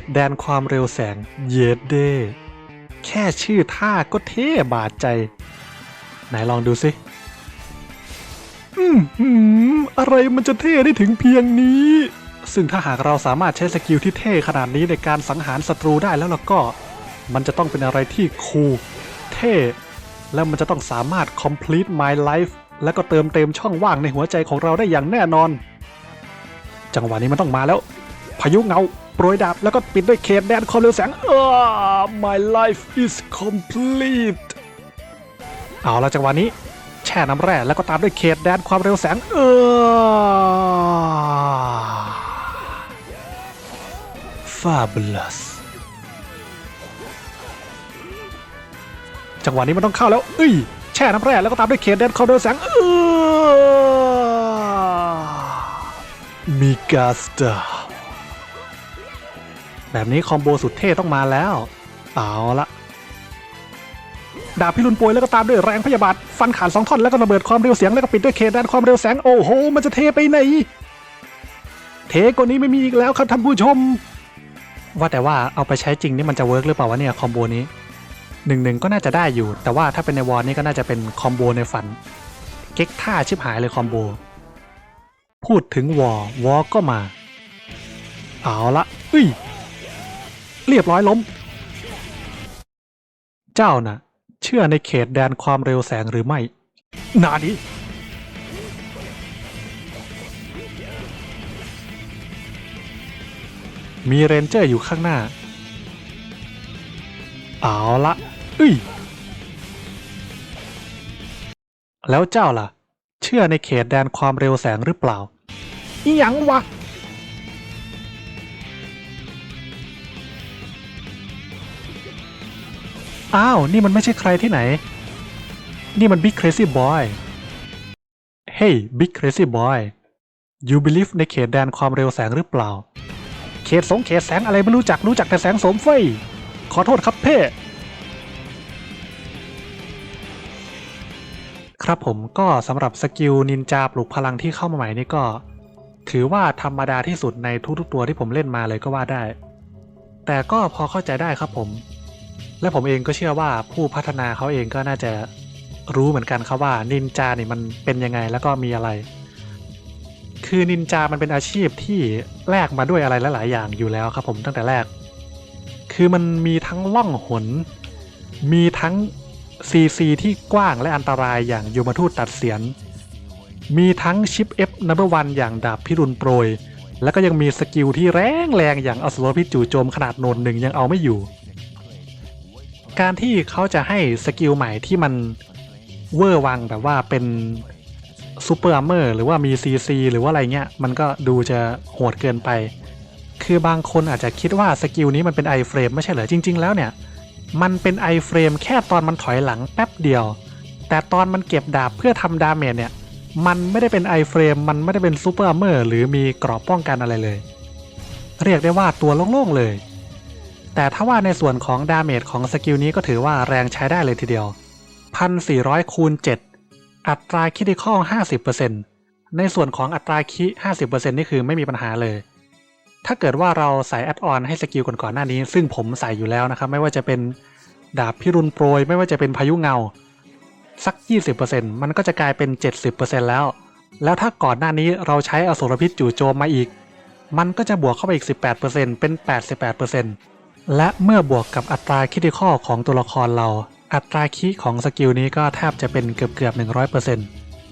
ตแดนความเร็วแสงเยดเดแค่ชื่อท่าก็เท่บาดใจ ไหนลองดูสิ อืมหืมอะไรมันจะเท่ได้ถึงเพียงนี้ ซึ่งถ้าหากเราสามารถใช้สกิลที่เท่ขนาดนี้ในการสังหารศัตรูได้แล้วล่ะก็ มันจะต้องเป็นอะไรที่คูลเท่ แล้วมันจะต้องสามารถ complete my life แล้วก็เติมเต็มช่องว่างในหัวใจของเราได้อย่างแน่นอน จังหวะนี้มันต้องมาแล้ว พายุเงา โปรยดาบ แล้วก็ปิดด้วยเขตแดนความเร็วแสงเออ my life is complete เอาละจังหวะนี้ แช่น้ำแร่แล้วก็ตามด้วยเขตแดนความเร็วแสงเออ fabulous จังหวะนี้มันต้องเข้าแล้วเอ้ยแช่น้ำแร่แล้วก็ตามด้วยเขตแดนความเร็วแสงเออมีกาสตา แบบนี้คอมโบสุดเท่ต้องมาแล้ว เอาละดาบพิรุณปรยแล้วก็ตามด้วยแรงพยาบาทฟันขาดสองท่อนแล้วก็ระเบิดความเร็วเสียงแล้วก็ปิดด้วยเขตด้านความเร็วแสงโอ้โห มันจะเทไปไหน เทกว่านี้ไม่มีอีกแล้วครับท่านผู้ชม ว่าแต่ว่าเอาไปใช้จริงนี่มันจะเวิร์กหรือเปล่าวะเนี่ยคอมโบนี้หนึ่งหนึ่งก็น่าจะได้อยู่ แต่ว่าถ้าเป็นในวอร์นี่ก็น่าจะเป็นคอมโบในฝัน เก๊กท่าชิบหายเลยคอมโบ พูดถึงวอร์วอร์ก็มา เอาละอุ้ย เรียบร้อยล้ม เจ้าน่ะ เชื่อในเขตแดนความเร็วแสงหรือไม่ นาดิมีเรนเจอร์อยู่ข้างหน้า เอาละอุ้ย แล้วเจ้าล่ะ เชื่อในเขตแดนความเร็วแสงหรือเปล่า อีหยังวะ อ้าว นี่มันไม่ใช่ใครที่ไหน นี่มัน Big Crazy Boy Hey Big Crazy Boy You believe ในเขตแดนความเร็วแสงหรือเปล่า เขตสงเขตแสงอะไรไม่รู้จักรู้จักแต่แสงโสมเฟขอโทษครับเพ่ครับผมก็สำหรับสกิลนินจาปลุกพลังที่เข้ามาใหม่นี่ก็ ถือว่าธรรมดาที่สุดในทุกๆตัวที่ผมเล่นมาเลยก็ว่าได้ แต่ก็พอเข้าใจได้ครับผม และผมเองก็เชื่อว่าผู้พัฒนาเขาเองก็น่าจะรู้เหมือนกันครับว่านินจาเนี่ยมันเป็นยังไงแล้วก็มีอะไร คือนินจามันเป็นอาชีพที่แลกมาด้วยอะไรหลายๆอย่างอยู่แล้วครับผมตั้งแต่แรก คือมันมีทั้งล่องหน มีทั้งซีซีที่กว้างและอันตรายอย่างยมทูตตัดเสียน มีทั้งชิป F number one อย่างดาบพิรุณโปรย แล้วก็ยังมีสกิลที่แรงแรงอย่างอสรพิจูโจมขนาดโนนหนึ่งยังเอาไม่อยู่ การที่เขาจะให้สกิลใหม่ที่มันเวอร์วังแบบว่าเป็นซูเปอร์อัมเมอร์หรือว่ามี CC หรือว่าอะไรเงี้ย มันก็ดูจะโหดเกินไป คือบางคนอาจจะคิดว่าสกิลนี้มันเป็นไอเฟรมไม่ใช่เหรอ จริง ๆ แล้วเนี่ย มันเป็นไอเฟรมแค่ตอนมันถอยหลังแป๊บเดียว แต่ตอนมันเก็บดาบเพื่อทำดาเมจเนี่ย มันไม่ได้เป็นไอเฟรมมันไม่ได้เป็นซูเปอร์อัมเมอร์หรือมีกรอบป้องกันอะไรเลย เรียกได้ว่าตัวโล่งๆเลย แต่ถ้าว่าในส่วนของดาเมจของสกิลนี้ก็ถือว่าแรงใช้ได้เลยทีเดียว 1,400คูณ7อัตราคิดิคอล50%ในส่วนของอัตราคิ 50%นี่คือไม่มีปัญหาเลย ถ้าเกิดว่าเราใส่แอดออนให้สกิลก่อนๆหน้านี้ ซึ่งผมใส่อยู่แล้วนะครับ ไม่ว่าจะเป็นดาบพิรุณโปรย ไม่ว่าจะเป็นพายุเงา สัก 20%มันก็จะกลายเป็น 70%แล้ว แล้วถ้าก่อนหน้านี้เราใช้อสรพิษจู่โจมมาอีก มันก็จะบวกเข้าไปอีก 18%เป็น 88% และเมื่อบวกกับอัตราคิด i คอของตัวละครเรา อัตราคิของสกิลนี้ก็แทบจะเป็นเกือบเกือบ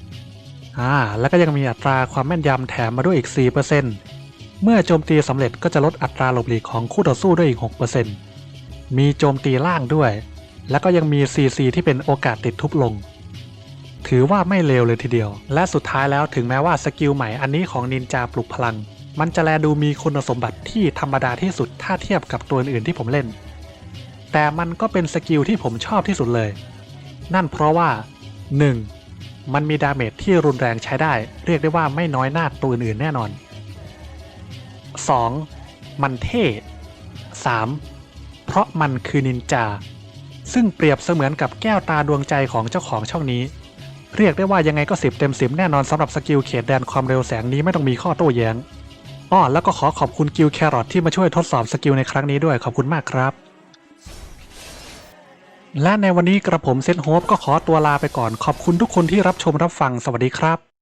100%อ่าแล้วก็ยังมีอัตราความแม่นยำแถมมาด้วยอีก4%เปอร์เซ็นต์เมื่อโจมตีสำเร็จก็จะลดอัตราหลบหลีกของคู่ต่อสู้ด้วยอีก6%มีโจมตีล่างด้วย แล้วก็ยังมี CC ที่เป็นโอกาสติดทุบลง ถือว่าไม่เลวเลยทีเดียว และสุดท้ายแล้วถึงแม้ว่าสกิลใหม่อันนี้ของนินจาปลุกพลัง มันจะแลดูมีคุณสมบัติที่ธรรมดาที่สุดถ้าเทียบกับตัวอื่นที่ผมเล่น แต่มันก็เป็นสกิลที่ผมชอบที่สุดเลย นั่นเพราะว่า 1. มันมีดาเมจที่รุนแรงใช้ได้ เรียกได้ว่าไม่น้อยหน้าตัวอื่นแน่นอน 2. มันเท่ 3. เพราะมันคือนินจา ซึ่งเปรียบเสมือนกับแก้วตาดวงใจของเจ้าของช่องนี้ เรียกได้ว่ายังไงก็สิบเต็มสิบแน่นอนสำหรับสกิลเขตแดนความเร็วแสงนี้ไม่ต้องมีข้อโต้แย้ง อ้อแล้วก็ขอขอบคุณกิลแครอทที่มาช่วยทดสอบสกิลในครั้งนี้ด้วยขอบคุณมากครับ และในวันนี้กระผมเซนโฮปก็ขอตัวลาไปก่อนขอบคุณทุกคนที่รับชมรับฟังสวัสดีครับ